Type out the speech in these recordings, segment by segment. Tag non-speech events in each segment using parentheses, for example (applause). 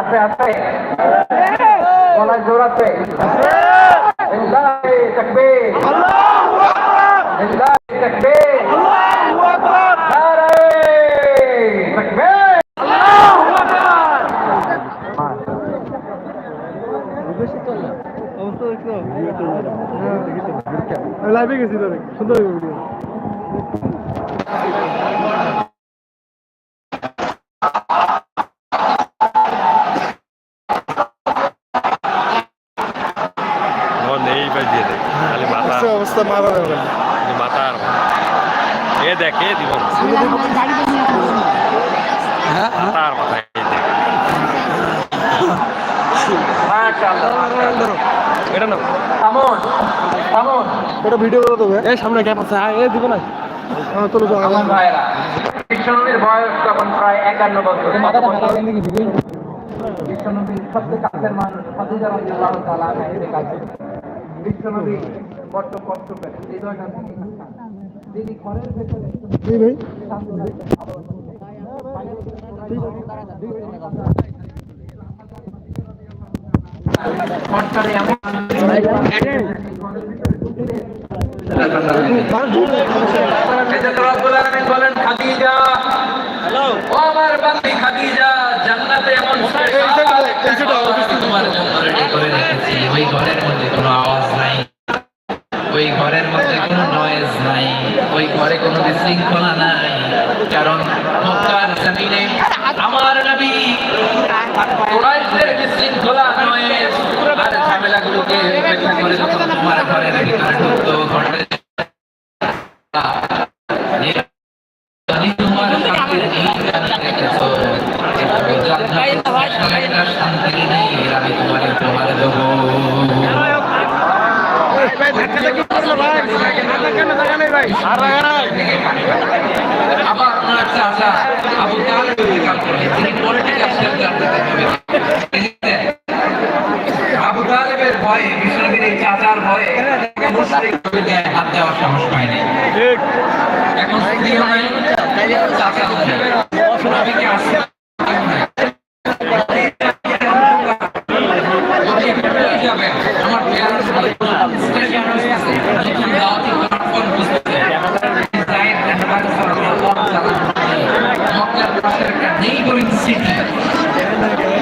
আছে আছে। গলায় জোর আছে। লাইভে গেছি সুন্দর ভিডিও মন এই পাশ দিয়ে দেখ খালি মাথা অবস্থা মারা যাবে খালি মাথা আর মাথা। এ দেখ এ দিব না। মাথা আর মাথা এই দেখ মাশাআল্লাহ এটা না থামুন থামুন। ওটা ভিডিও করে দেবে। এই সামনে গ্যাপ আছে। এ দিব না। হ্যাঁ চলো চলো আমার ভাইরা বিশ্বনবীর বয়স তখন প্রায় একান্ন বছর? বিশ্বনবীর সবচেয়ে কাছের মানুষ। খাদিজা রাদিয়াল্লাহু তাআলা এসে কাছে বিশ্বনবী বড্ড কষ্ট পেলেন হৃদয়টা। তিনি ঘরের ভেতরে এই ভাই সরকারে এমন এজন্য রব্বুল আলামিন বলেন খাদিজা ও আমার বান্দি খাদিজা জান্নাতে এমন তোমার জন্য ready করে রেখেছি। ওই ঘরের মধ্যে কোনো আওয়াজ নাই ওই ঘরের মধ্যে কোনো নয়েজ নাই ওই ঘরে কোনো বিশৃঙ্খলা নাই কারণ মক্কার জমিনে আমার নবী কুরাইশদের বিশৃঙ্খলা আর উপেক্ষা করে যখন তোমার ঘরের ভিতরে ঢুকতো ঘরের তোমার শান্তি নেই আমি তোমার উপহার দেবো আবার ওনার চাচা আবু তালেব। তিনি পলিটিক্যাল সেক্টর থেকে ভয়ে বিশ্বনবীর এই চাচার ভয়ে হাত দেওয়ার সাহস পায়নি এখন স্ত্রীও নাই চাচাও নাই নবীকে আসতে যাবেন আমার প্যারেন্টস স্টেশন আছে যখন দাওয়াতি প্ল্যাটফর্ম বুঝতে জায়েদ বিন হারিসা রাদিয়াল্লাহু তাআলা মক্কার পাশের একটা নেইবারিং সিটি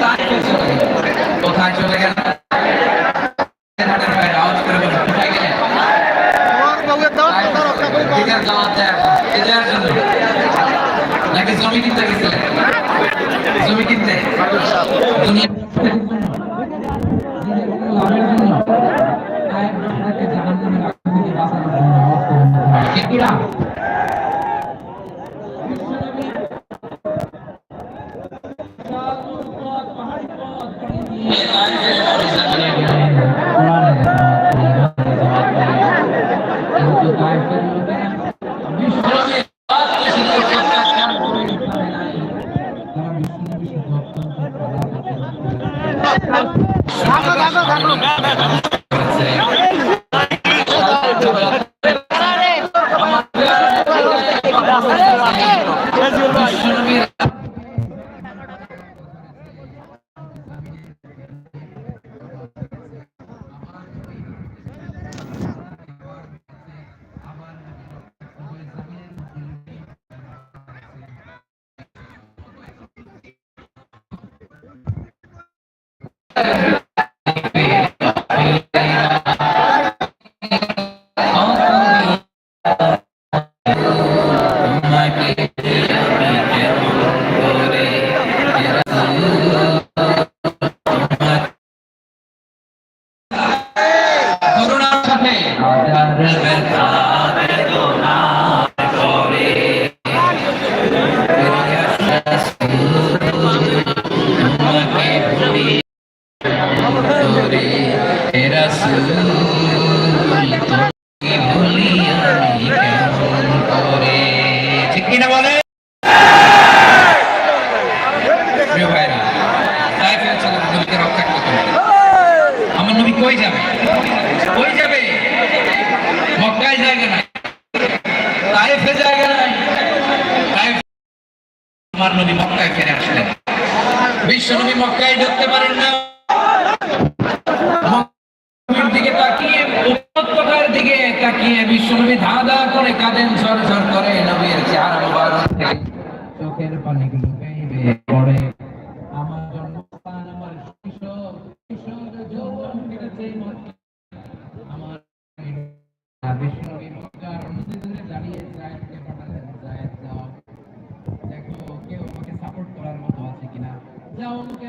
তাইফে চলে গেলেন কোথায় চলে গেলেন হাটের বাইরে আওয়াজ করে বললেন কোথায় গেলেন এটার দাওয়াত দেয় এটার জন্য নাকি জমি কিনতে গেছিলেন জমি কিনতে দুনিয়া লাভের জন্য Yeah. (laughs)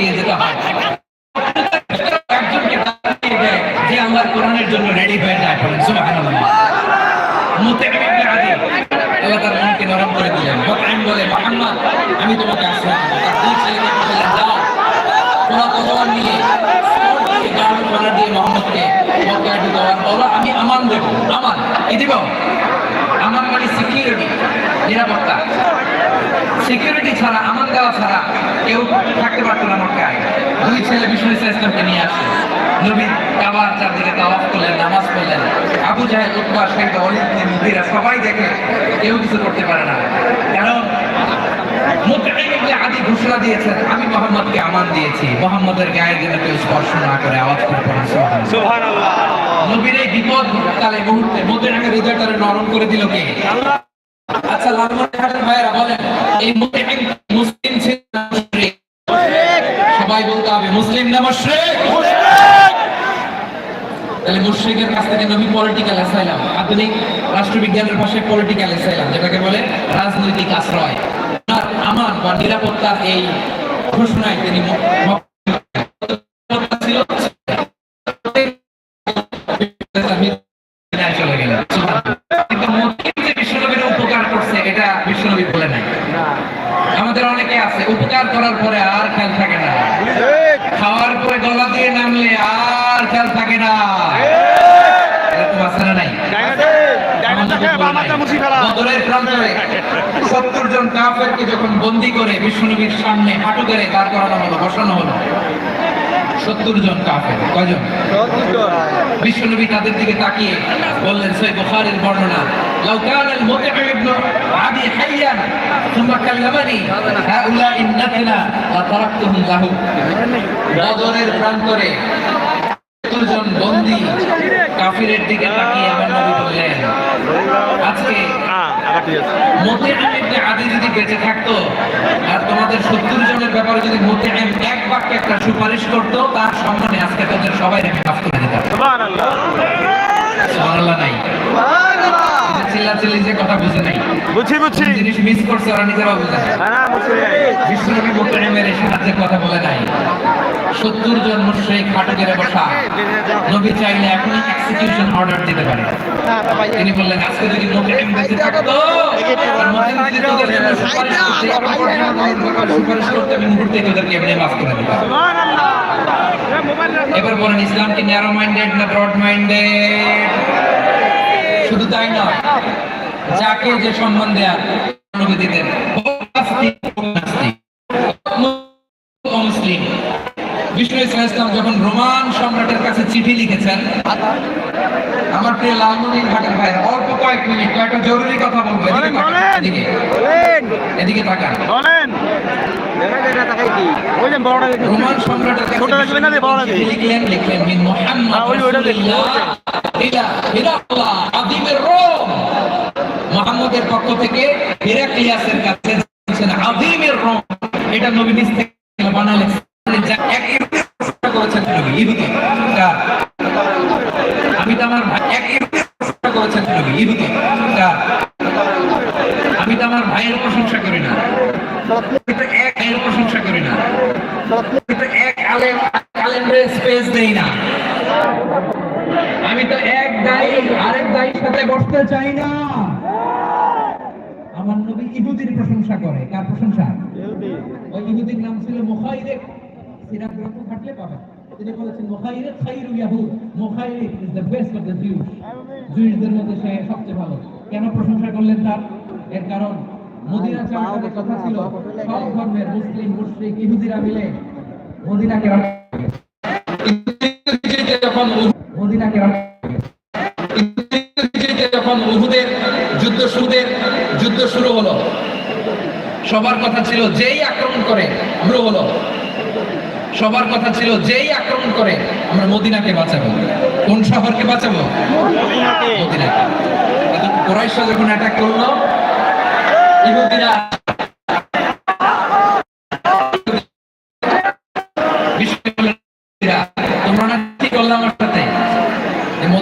সামনে যেতে হয়। দেয় যে আমার কোরআনের জন্য রেডি হয়ে যায় বলেন সুবহানাল্লাহ। আমি তোমাকে আশ্রয় দিয়ে আমান দেব, আমান। কি দিব আমান মানে সিকিউরিটি নিরাপত্তা। সিকিউরিটি ছাড়া আমান দেওয়া ছাড়া কেউ থাকতে পারতো না মক্কায় দুই ছেলে বিষ্ণু ইসলামকে নিয়ে আসে। নবী কাবার চারদিকে তাওয়াফ করলেন নামাজ পড়লেন। আবু জাহেদ উৎপা শেখ অলিদ মুদিরা সবাই দেখে কেউ কিছু করতে পারে না। কারণ আদি ঘোষণা দিয়েছেন আমি মোহাম্মদকে আমান দিয়েছি। মোহাম্মদের গায়ে যেন কেউ স্পর্শ না করে আওয়াজ করে সুবহানাল্লাহ। নবীর এই বিপদ কালে মুহূর্তে মুতাইমের হৃদয়টারে নরম করে দিল কে? আচ্ছা লালমনিরহাটের ভাইয়েরা বলেন মুসলিম? সবাই বলতে হবে, মুসলিম তাহলে মুশরিকের কাছ থেকে নবী পলিটিক্যাল অ্যাসাইলাম আধুনিক রাষ্ট্রবিজ্ঞানের ভাষায় পলিটিক্যাল অ্যাসাইলাম যেটাকে বলে রাজনৈতিক আশ্রয় আমার বা নিরাপত্তার এই ঘোষণায় তিনি কাফেরকে যখন বন্দি করে বিশ্বনবীর সামনে হাঁটু করে দাঁড় করানো হলো বসানো হলো সত্তর জন কাফের কয়জন বিশ্বনবী তাদের দিকে তাকিয়ে বললেন সই বুখারীর বর্ণনা লাউ কানা আল-মুতঈম ইবনে আদি হাইয়ান ثم كلمني هؤلاء النتنا لتركتهم له বদরের প্রান্তরে জন বন্দী কাফিরের দিকে তাকিয়ে আমার নবী বললেন আজকে মুতঈম ইবনে আদি যদি বেঁচে থাকতো আর তোমাদের সত্তর জনের ব্যাপারে যদি মুতঈম এক বাক্যে একটা সুপারিশ করতো তার সম্মানে আজকে তাদের সবাই আমি মাফ করে দিতাম। সুবহানাল্লাহ নাই। যে কথা বুঝে নাই। জিনিস মিস করছে ওরা বুঝে না বিশ্বনবী মুতঈমের কথা বলে নাই সত্তর জন মুশরিক হাঁটু গেড়ে বসা। নবী চাইলে এখনই এক্সিকিউশন অর্ডার দিতে পারে। তিনি বললেন আজকে যদি মুতঈম বেঁচে থাকতো আর মুতঈম যদি তোদের জন্য সুপারিশ করতে সুপারিশ করতে আমি মুহূর্তে তোদেরকে এমনি মাফ করে দিতাম এবার বলেন ইসলাম কি ন্যারো মাইন্ডেড না ব্রড মাইন্ডেড শুধু তাই নয় যাকে যে সম্মান নাস্তিক, মুসলিম। বিষ্ণু ইসলাম যখন রোমান সম্রাটের কাছে চিঠি লিখেছেন আমার প্রিয় লালমনির ঘাটের ভাই অল্প কয়েক মিনিট কয়েকটা জরুরি কথা বলব এদিকে এদিকে। তাকান। বলেন। রোমান সম্রাটের কাছে লিখলেন লিখলেন মুহাম্মদ আদিমের মুহাম্মদের পক্ষ থেকে হিরাক্লিয়াসের কাছে যাচ্ছেন আদিমের রোম এটা নবী নিজ থেকে বানালেন। করেছেন নবী, ইহুদি। আমি তো আমার এক করেছেন নবী, ইহুদি। আমি তো আমার ভাইয়ের প্রশংসা করি না আমি তো এক ভাইয়ের প্রশংসা করি না আমি তো এক আলেম আলেমরে স্পেস দেই না আমি তো এক দায়ী আরেক দায়ী একসাথে বসতে চাই না। আমার নবী ইহুদির প্রশংসা করে। কার প্রশংসা? ওই ইহুদির নাম ছিল মুখাইরেক সিরাত গ্রন্থ পাবেন তিনি বলেছেন খাইরু ইয়াহুদ। Is the best of the Jews মধ্যে সে সবচেয়ে ভালো। কেন প্রশংসা করলেন তার? এর কারণ মদিনা কথা ছিল, সব ধর্মের মুসলিম ইহুদিরা মিলে মদিনাকে। মদিনাকে যখন উহুদের যুদ্ধ শুরুদের যুদ্ধ শুরু হলো। সবার কথা ছিল যেই আক্রমণ করে আমরা হলো। সবার কথা ছিল যেই আক্রমণ করে আমরা মদিনাকে বাঁচাবো। কোন শহরকে বাঁচাবো? মদিনাকে। কোরাইশা যখন অ্যাটাক করল ইহুদিরা,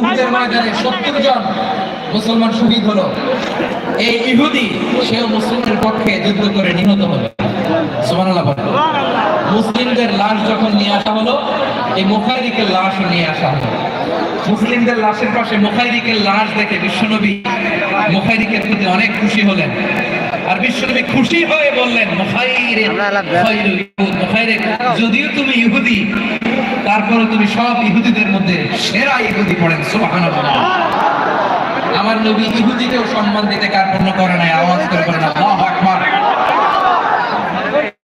উহুদের ময়দানে 70 জন মুসলমান শহীদ হলো। এই ইহুদি সেও মুসলিমদের পক্ষে যুদ্ধ করে নিহত হলো। সুবহানাল্লাহ মুসলিমদের লাশ যখন নিয়ে আসা হলো এই মুখাইরিকের লাশ নিয়ে আসা হলো। মুসলিমদের লাশের পাশে মুখাইরিকের লাশ দেখে বিশ্বনবী মুখাইরিকের প্রতি অনেক খুশি হলেন। আর বিশ্বনবী খুশি হয়ে বললেন মুখাইরে যদিও তুমি ইহুদি তারপরে তুমি সব ইহুদিদের মধ্যে সেরা ইহুদি পড়েন, সুবহানাল্লাহ। আমার নবী ইহুদিকেও সম্মান দিতে কার্পণ্য করে নাই, আওয়াজ করে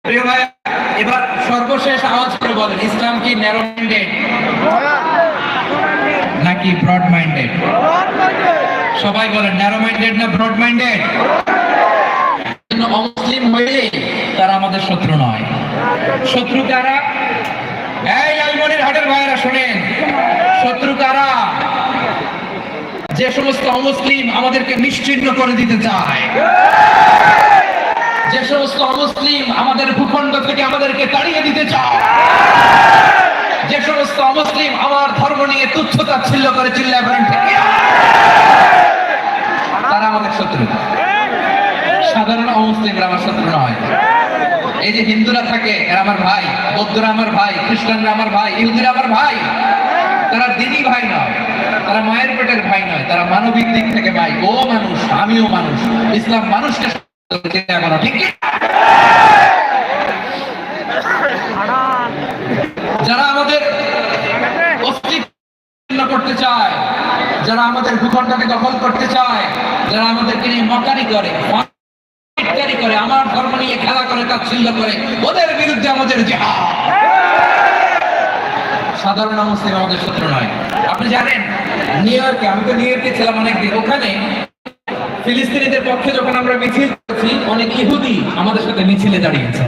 প্রিয় ভাই, এবার সর্বশেষ আওয়াজ করে বলেন, ইসলাম কি ন্যারো মাইন্ডেড নাকি ব্রড মাইন্ডেড সবাই বলেন ন্যারো মাইন্ডেড না ব্রড মাইন্ডেড অমুসলিম হইলে তারা আমাদের শত্রু নয়। শত্রু কারা? এই লালমনির হাটের ভাইরা শোনেন শত্রু কারা যে সমস্ত অমুসলিম আমাদেরকে নিশ্চিহ্ন করে দিতে চায়, যে সমস্ত অমুসলিম আমাদের ভূখণ্ড থেকে আমাদেরকে তাড়িয়ে দিতে চায়, যে সমস্ত অমুসলিম আমার ধর্ম নিয়ে তুচ্ছতা তাচ্ছিল্য করে চিল্লা করেন তারা আমাদের শত্রু। সাধারণ অমুসলিমরা আমার শত্রু নয়। এই যে হিন্দুরা থাকে, এরা আমার ভাই, বৌদ্ধরা আমার ভাই, খ্রিস্টানরা আমার ভাই, ইহুদিরা আমার ভাই, তারা দিনই ভাই নয়, তারা মায়ের পেটের ভাই নয়, তারা মানবিক দিক থেকে ভাই। ও মানুষ, আমিও মানুষ, ইসলাম মানুষকে যারা আমাদের অস্তিত্ব করতে চায়, যারা আমাদের ভূখণ্ডকে দখল করতে চায়, যারা আমাদেরকে নিয়ে মকারি করে করে, আমার করে তাচ্ছিল্য করে, ওদের বিরুদ্ধে আমাদের জেহাদ। সাধারণ মুসলিম আমাদের শত্রু নয়। আপনি জানেন, নিউ ইয়র্কে, আমি তো নিউ ইয়র্কে ছিলাম অনেকদিন, ওখানে ফিলিস্তিনিদের পক্ষে যখন আমরা মিছিল করছি, অনেক ইহুদি আমাদের সাথে মিছিলে দাঁড়িয়েছে।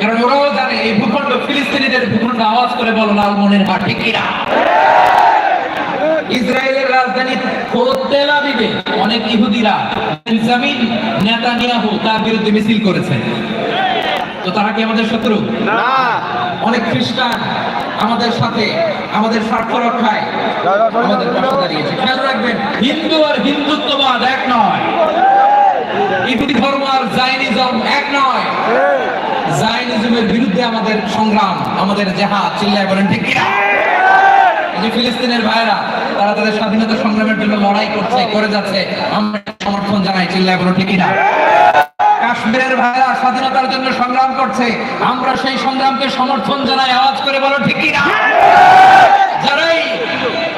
কারণ ওরাও জানে, এই ভূখণ্ড ফিলিস্তিনিদের ভূখণ্ড আওয়াজ করে বলো লালমনের হাট ঠিক কিনা ইসরায়েলের রাজধানী তেল আবিবে। অনেক ইহুদিরা বেঞ্জামিন নেতানিয়াহু তার বিরুদ্ধে মিছিল করেছে। তো তারা কি আমাদের শত্রু? না। অনেক খ্রিস্টান আমাদের সাথে আমাদের স্বার্থ রক্ষায় আমাদের পাশে দাঁড়িয়েছে। খেয়াল রাখবেন হিন্দু আর হিন্দুত্ববাদ এক নয়। ইহুদি ধর্ম আর জাইনিজম এক নয়। জাইনিজমের বিরুদ্ধে আমাদের সংগ্রাম আমাদের জেহাদ চিল্লায় বলেন ঠিক কিনা? যে ফিলিস্তিনের ভাইরা তারা তাদের স্বাধীনতা সংগ্রামের জন্য লড়াই করছে, করে যাচ্ছে, আমরা সমর্থন জানাই, চিল্লায় বলো ঠিক কিনা কাশ্মীরের ভাইরা স্বাধীনতার জন্য সংগ্রাম করছে, আমরা সেই সংগ্রামকে সমর্থন জানাই, আওয়াজ করে বলো ঠিক না। যারাই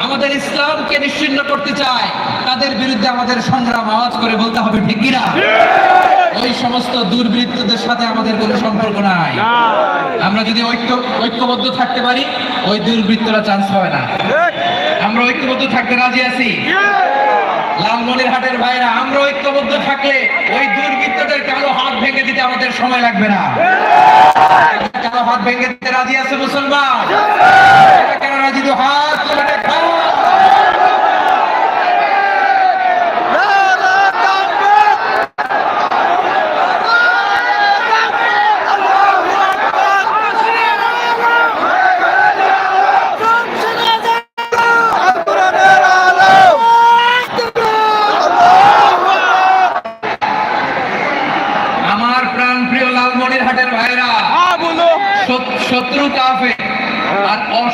আমাদের ইসলামকে নিশ্চিন্ন করতে চায়, তাদের বিরুদ্ধে আমাদের সংগ্রাম, আওয়াজ করে বলতে হবে ঠিক কিনা ওই সমস্ত দুর্বৃত্তদের সাথে আমাদের কোনো সম্পর্ক নাই। আমরা যদি ঐক্য ঐক্যবদ্ধ থাকতে পারি ওই দুর্বৃত্তরা চান্স পাবে না। আমরা ঐক্যবদ্ধ থাকতে রাজি আছি। লালমনির হাটের ভাইরা আমরা ঐক্যবদ্ধ থাকলে ওই দুর্বৃত্তদের কালো হাত ভেঙে দিতে আমাদের সময় লাগবে না। কালো হাত ভেঙে দিতে রাজি আছে মুসলমান? কেন রাজি? তো হাত তুলে দেখাও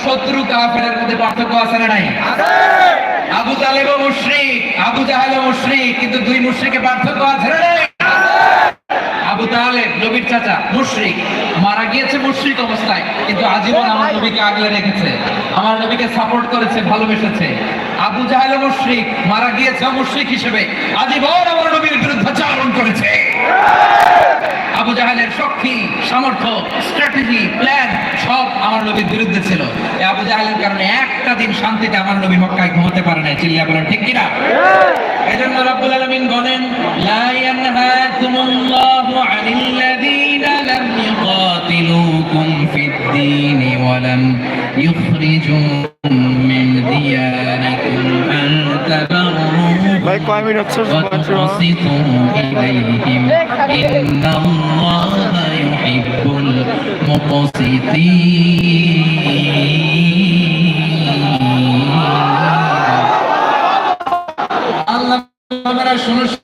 শত্রু কাফেরের মধ্যে পার্থক্য আছে না নাই আবু তালেব মুশরিক আবু জাহেল মুশরিক কিন্তু দুই মুশরিকে পার্থক্য আছে না নাই আবু তালেব নবীর চাচা মুশরিক মারা গিয়েছে মুশরিক অবস্থায় কিন্তু আজীবন আমার নবীকে আগলে রেখেছে আমার নবীকে সাপোর্ট করেছে, ভালোবেসেছে। আবু জাহেল মুশরিক মারা গিয়েছে মুশরিক হিসেবে আজীবন আমার নবীর বিরুদ্ধে চারণ করেছে। আবু জাহেলের শক্তি, সামর্থ্য স্ট্র্যাটেজি প্ল্যান সব আমার নবীর বিরুদ্ধে ছিল। আবু জাহেলের কারণে একটা দিন শান্তিতে আমার নবী মক্কায় ঘুমাতে পারে নাই। চিল্লিয়া বলেন, ঠিক কিনা? এজন্য রাব্বুল আলামিন বলেন, লা ইয়ানহাকুমুল্লাহু আনিল্লাযীনা লাম ইউকাতিলুকুম ফিদ-দীন ওয়া লাম কয় মিনিট হচ্ছে? মাত্র আল্লাহ শোনো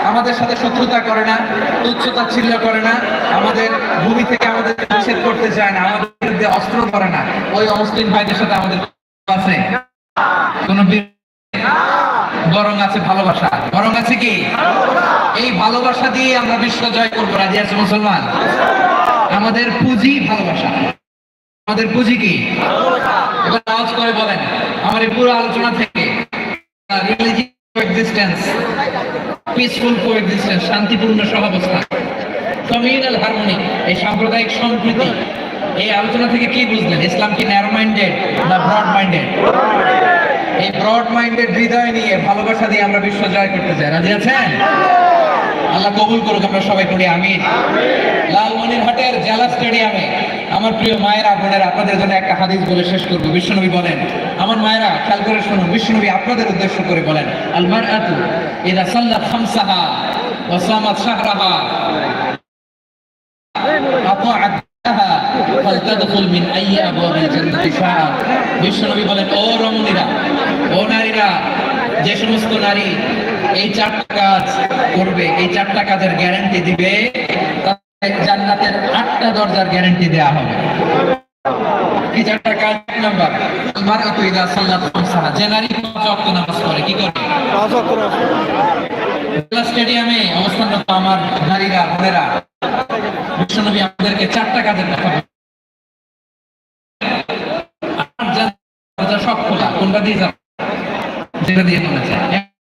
আমাদের সাথে শত্রুতা করে না, তুচ্ছতা ছিল্ল করে না, আমাদের ভূমি থেকে আমাদের নিষেধ করতে চায় না, আমাদের অস্ত্র করে না। ওই অমুসলিম ভাইদের সাথে আমাদের আছে? কোন বরং আছে ভালোবাসা। বরং আছে কি? এই ভালোবাসা দিয়ে আমরা বিশ্ব জয় করব। রাজি আছে মুসলমান? আমাদের পুঁজি ভালোবাসা। আমাদের পুঁজি কি? এবার আওয়াজ করে বলেন। আমার এই পুরো আলোচনা থেকে পিসফুল কোএক্সিস্টেন্স শান্তিপূর্ণ সহাবস্থান কমিউনাল হারমোনি এই সাম্প্রদায়িক সম্প্রীতি। এই আলোচনা থেকে কি বুঝলেন? ইসলাম কি ন্যারো মাইন্ডেড না ব্রড মাইন্ডেড এই ব্রড মাইন্ডেড হৃদয় নিয়ে ভালোবাসা দিয়ে আমরা বিশ্ব জয় করতে চাই। রাজি আছেন? আল্লাহ কবুল করুক, আমরা সবাই করি আমি লালমনিরহাটের জেলা স্টেডিয়ামে আমার প্রিয় মায়েরা, বোনেরা, আপনাদের জন্য একটা হাদিস বলে শেষ করব। বিশ্বনবী বলেন, আমার মায়েরা, খেয়াল করে শুনুন, বিশ্বনবী আপনাদের উদ্দেশ্য করে বলেন আল মারআতু ইদা সাল্লাত খামসাহা ওয়া সামাত শাহরাহা বিশ্বনবী বলেন, ও রমণীরা, ও নারীরা, যে সমস্ত নারী এই চারটা কাজ করবে এই চারটা কাজের গ্যারান্টি দিবে। জান্নাতের আটটা দরজার গ্যারান্টি দেয়া হবে। এই চারটা কাজ নাম্বার মারআতু ইদা সাল্লাত খামসাহা যে নারী পাঁচ ওয়াক্ত নামাজ পড়ে কি করে জেলা স্টেডিয়ামে অবস্থানরত আমার নারীরা বোনেরা বিশ্বনবী আমাদেরকে চারটা কাজের কথা বলেন। আর যা- দরজা সব খোলা কোনটা দিয়ে যাবে? যেটা দিয়ে মনে চায়।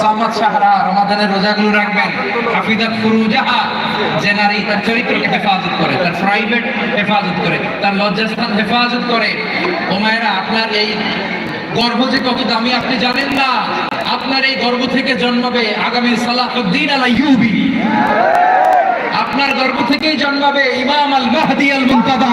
সামাদ শাহরা রমাদানের রোজাগুলো রাখবেন। হাফিজাত ফুরুজাহা, যে নারী তার চরিত্রকে হেফাজত করে, তার প্রাইভেট হেফাজত করে, তার লজ্জাস্থান হেফাজত করে। ও মায়েরা, আপনার এই গর্ভ যে কত দামি আপনি জানেন না? আপনার এই গর্ভ থেকে জন্মাবে আগামী সালাহুদ্দিন আল আইয়ুবি আপনার গর্ভ থেকেই জন্মাবে ইমাম আল মাহদি আল মুনতাদা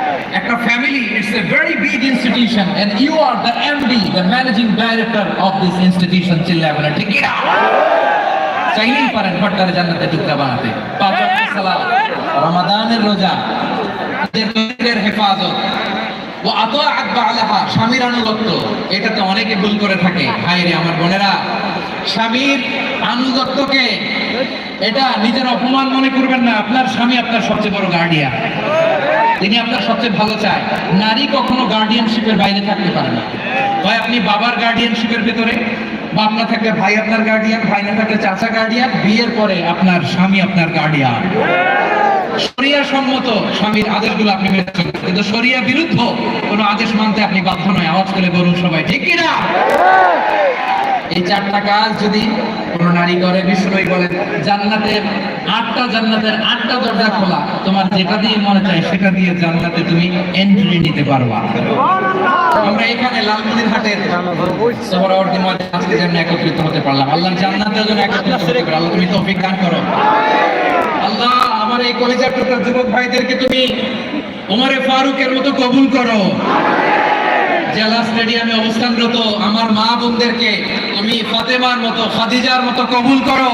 একটা family it's a very big institution and you are the MD the managing director of this institution চিল্লায় বলে ঠিক কিনা চাইলেই পারেন ঘরটারে জান্নাতে টুকরা বানাতে। পাঁচ সালাত রমাদানের রোজা। নিজের হেফাজত। ও আতাআত বালাহা স্বামীর আনুগত্য। এটা তো অনেকে ভুল করে থাকে। হায় রে আমার বোনেরা। স্বামীর আনুগত্যকে, এটা নিজের অপমান মনে করবেন না। আপনার স্বামী আপনার সবচেয়ে বড় গার্ডিয়ান তিনি আপনার সবচেয়ে ভালো চায়। নারী কখনো গার্ডিয়ানশিপের বাইরে থাকতে পারে না। হয় আপনি বাবার গার্ডিয়ানশিপের ভেতরে বা আপনার থাকলে ভাই আপনার গার্ডিয়ান ভাই না থাকলে চাচা গার্ডিয়ান বিয়ের পরে আপনার স্বামী আপনার গার্ডিয়ান শরিয়া সম্মত স্বামীর আদেশগুলো আপনি মেনে চলবেন কিন্তু শরিয়া বিরুদ্ধ কোনো আদেশ মানতে আপনি বাধ্য নয়। আওয়াজ করে বলুন সবাই, ঠিক কিনা? এই চারটা কাজ যদি নারী করে বিষ্ণুই বলেন জান্নাতের আটটা জান্নাতের আটটা দরজা খোলা। তোমার যেটা দিয়ে মনে চায় সেটা দিয়ে জান্নাতে তুমি এন্ট্রি নিতে পারবা। আমরা এখানে লালমনির হাটের সোহরাওয়ার্দী ময়দানে আজকে যেন একত্রিত হতে পারলাম। আল্লাহ জান্নাতের জন্য একত্রিত হতে পারো। আল্লাহ, তুমি তৌফিক দান করো। আল্লাহ, আমার এই কলেজের যুবক ভাইদেরকে তুমি উমরে ফারুকের মতো কবুল করো। জেলা স্টেডিয়ামে অবস্থানরত আমার মা বোনদেরকে তুমি ফাতেমার মতো, খাদিজার মতো কবুল করো।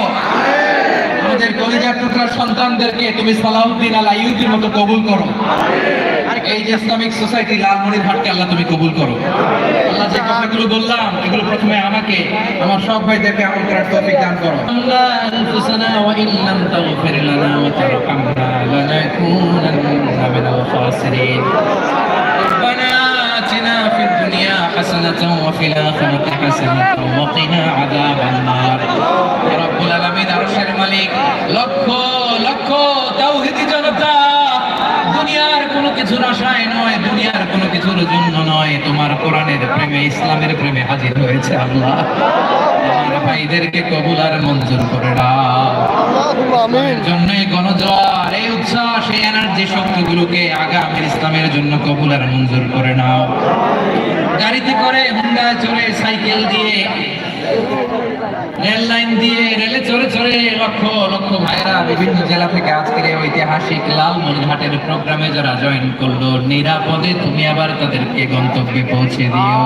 আমাদের কলিজার টুকরা সন্তানদেরকে তুমি সালাউদ্দিন আল আইউদ্দির মতো কবুল করো। এই যে ইসলামিক সোসাইটি লালমনির হাটকে আল্লাহ তুমি কবুল করো। আল্লাহ যে কথাগুলো বললাম, এগুলো প্রথমে আমাকে, আমার সব ভাইদেরকে আমল করার তৌফিক দান করো। আল্লাহ আনফুসানা الدنيا حسنة وفي الآخرة حسنة وقنا عذاب النار رب العالمين আরশের মালিক লক্ষ লক্ষ তাওহীদি জনতা দুনিয়ার কোনো কিছুর আশায় নয় দুনিয়ার কোনো কিছুর জন্য নয় তোমার কোরআনের প্রেমে ইসলামের প্রেমে হাজির হয়েছে আল্লাহ আমার ভাইদেরকে কবুল আর মঞ্জুর করে দাও ইসলামের জন্য এই গণজোয়ার এই উচ্ছ্বাস এই এনার্জি শক্তিগুলোকে আগামী ইসলামের জন্য কবুল আর মঞ্জুর করে নাও গাড়িতে করে হুন্ডা চড়ে সাইকেল দিয়ে, রেল লাইন দিয়ে, রেলে চড়ে চড়ে লক্ষ লক্ষ ভাইরা বিভিন্ন জেলা থেকে আজকের ঐতিহাসিক লালমনিরহাটের প্রোগ্রামে যারা জয়েন করল, নিরাপদে তুমি আবার তাদেরকে গন্তব্যে পৌঁছে দিও।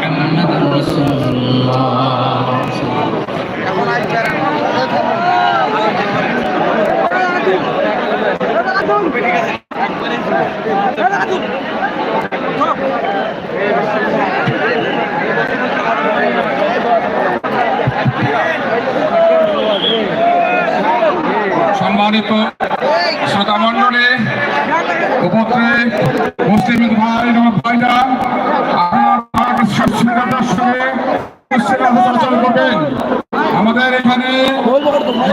সম্মানিত শ্রোতা মন্ডলী উপস্থিত মুসলিম ভাই ভাইরা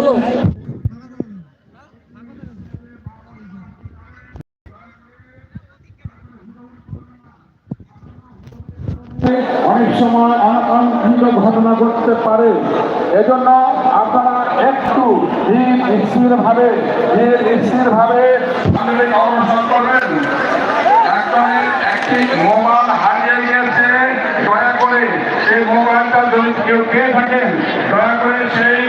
চলো অনেক সময় অনাকাঙ্ক্ষিত ঘটনা ঘটতে পারে। এজন্য আপনারা একটু স্থির ভাবে স্থির ভাবে করবেন। একটি মোবাইল হারিয়ে গিয়েছে দয়া করে সেই মোবাইলটা যদি কেউ পেয়ে থাকেন, দয়া করে সেই